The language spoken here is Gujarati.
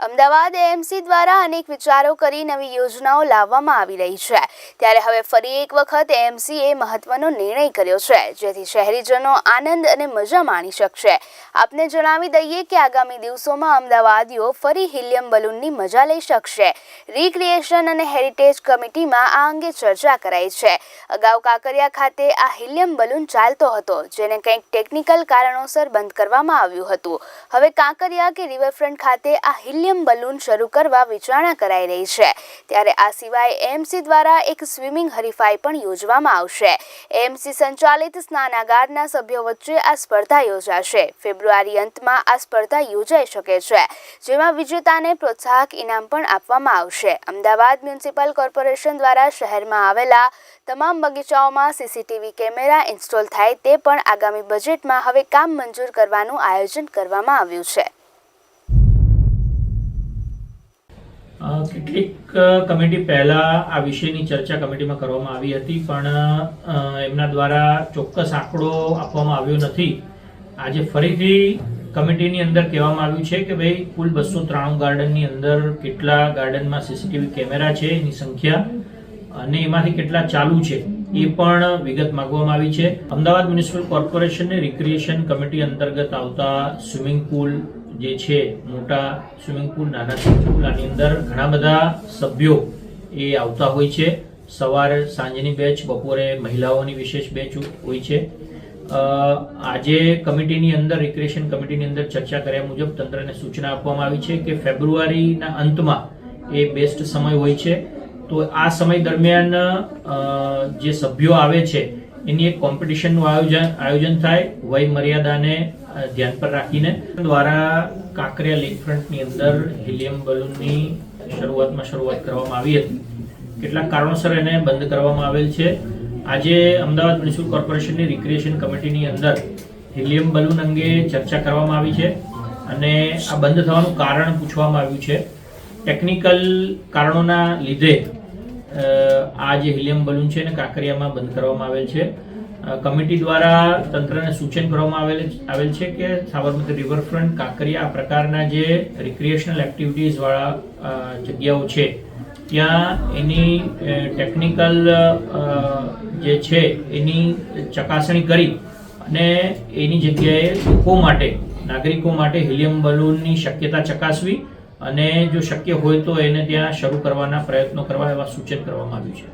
અમદાવાદ એએમસી દ્વારા અનેક વિચારો કરી નવી યોજનાઓ લાવવામાં આવી રહી છે. ત્યારે હવે ફરી એક વખત એએમસીએ મહત્વનો નિર્ણય કર્યો છે, જેથી શહેરીજનો આનંદ અને મજા માણી શકશે. આપને જણાવી દઈએ કે આગામી દિવસોમાં અમદાવાદીઓ ફરી હિલિયમ બલૂનની મજા લઈ શકશે. રિક્રિએશન અને હેરિટેજ કમિટીમાં આ અંગે ચર્ચા કરાઈ છે. અગાઉ કાંકરિયા ખાતે આ હિલિયમ બલૂન ચાલતો હતો, જેને કંઈક ટેકનિકલ કારણોસર બંધ કરવામાં આવ્યું હતું. હવે કાંકરિયા કે રિવરફ્રન્ટ ખાતે આ હિલિયમ બલૂન શરૂ કરવા વિચારણા કરાઈ રહી છે. ત્યારે આ સિવાય એમસી દ્વારા એક સ્વિમિંગ હરીફાઈ પણ યોજવામાં આવશે. એમસી સંચાલિત સ્નાનાગારના સભ્યો વચ્ચે આ સ્પર્ધા યોજાશે. ફેબ્રુઆરી અંતમાં આ સ્પર્ધા યોજાઈ શકે છે, જેમાં વિજેતાને પ્રોત્સાહક ઇનામ પણ આપવામાં આવશે. અમદાવાદ મ્યુનિસિપલ કોર્પોરેશન દ્વારા શહેરમાં આવેલા તમામ બગીચાઓમાં સીસીટીવી કેમેરા ઇન્સ્ટોલ થાય તે પણ આગામી બજેટમાં હવે કામ મંજૂર કરવાનું આયોજન કરવામાં આવ્યું છે. કેટલીક કમિટી પહેલા આ વિષયની ચર્ચા કમિટીમાં કરવામાં આવી હતી, પણ એમના દ્વારા ચોક્કસ આંકડો આપવામાં આવ્યો નથી. આજે ફરીથી કમિટીની અંદર કહેવામાં આવ્યું છે કે ભાઈ, કુલ બસો ત્રાણું ગાર્ડનની અંદર કેટલા ગાર્ડનમાં સીસીટીવી કેમેરા છે એની સંખ્યા, અને એમાંથી કેટલા ચાલુ છે એ પણ વિગત માંગવામાં આવી છે. અમદાવાદ મ્યુનિસિપલ કોર્પોરેશનની રિક્રિએશન કમિટી અંતર્ગત આવતા સ્વિમિંગ પુલ જે છે, મોટા સ્વિમિંગ પુલ નાના સ્વિમિંગ પુલ આની અંદર ઘણા બધા સભ્યો એ આવતા હોય છે. સવારે સાંજની બેચ બપોરે મહિલાઓની વિશેષ બેચ હોય છે. આજે કમિટીની અંદર રિક્રિએશન કમિટીની અંદર ચર્ચા કર્યા મુજબ તંત્રને સૂચના આપવામાં આવી છે કે ફેબ્રુઆરીના અંતમાં એ બેસ્ટ સમય હોય છે. તો આ સમય દરમિયાન જે સભ્યો આવે છે એની એક કોમ્પિટિશનનું આયોજન આયોજન થાય, વય મર્યાદાને ધ્યાન પર રાખીને. દ્વારા કાંકરિયા લેકફ્રન્ટની અંદર હિલિયમ બલૂનની શરૂઆતમાં શરૂઆત કરવામાં આવી હતી. કેટલાક કારણોસર એને બંધ કરવામાં આવેલ છે. આજે અમદાવાદ મ્યુનિસિપલ કોર્પોરેશનની રિક્રિએશન કમિટીની અંદર હિલિયમ બલૂન અંગે ચર્ચા કરવામાં આવી છે અને આ બંધ થવાનું કારણ પૂછવામાં આવ્યું છે. ટેકનિકલ કારણોના લીધે આ જે હિલિયમ બલૂન છે એને કાંકરિયામાં બંધ કરવામાં આવેલ છે. કમિટી દ્વારા તંત્રને સૂચન કરવામાં આવેલ આવેલ છે કે સાબરમતી રિવરફ્રન્ટ, કાંકરિયા આ પ્રકારના જે રિક્રિએશનલ એક્ટિવિટીઝવાળા જગ્યાઓ છે, ત્યાં એની ટેકનિકલ જે છે એની ચકાસણી કરી અને એની જગ્યાએ લોકો માટે, નાગરિકો માટે હિલિયમ બલૂનની શક્યતા ચકાસવી અને જો શક્ય હોય તો એને ત્યાં શરૂ કરવાના પ્રયત્નો કરવા એવા સૂચન કરવામાં આવ્યું છે.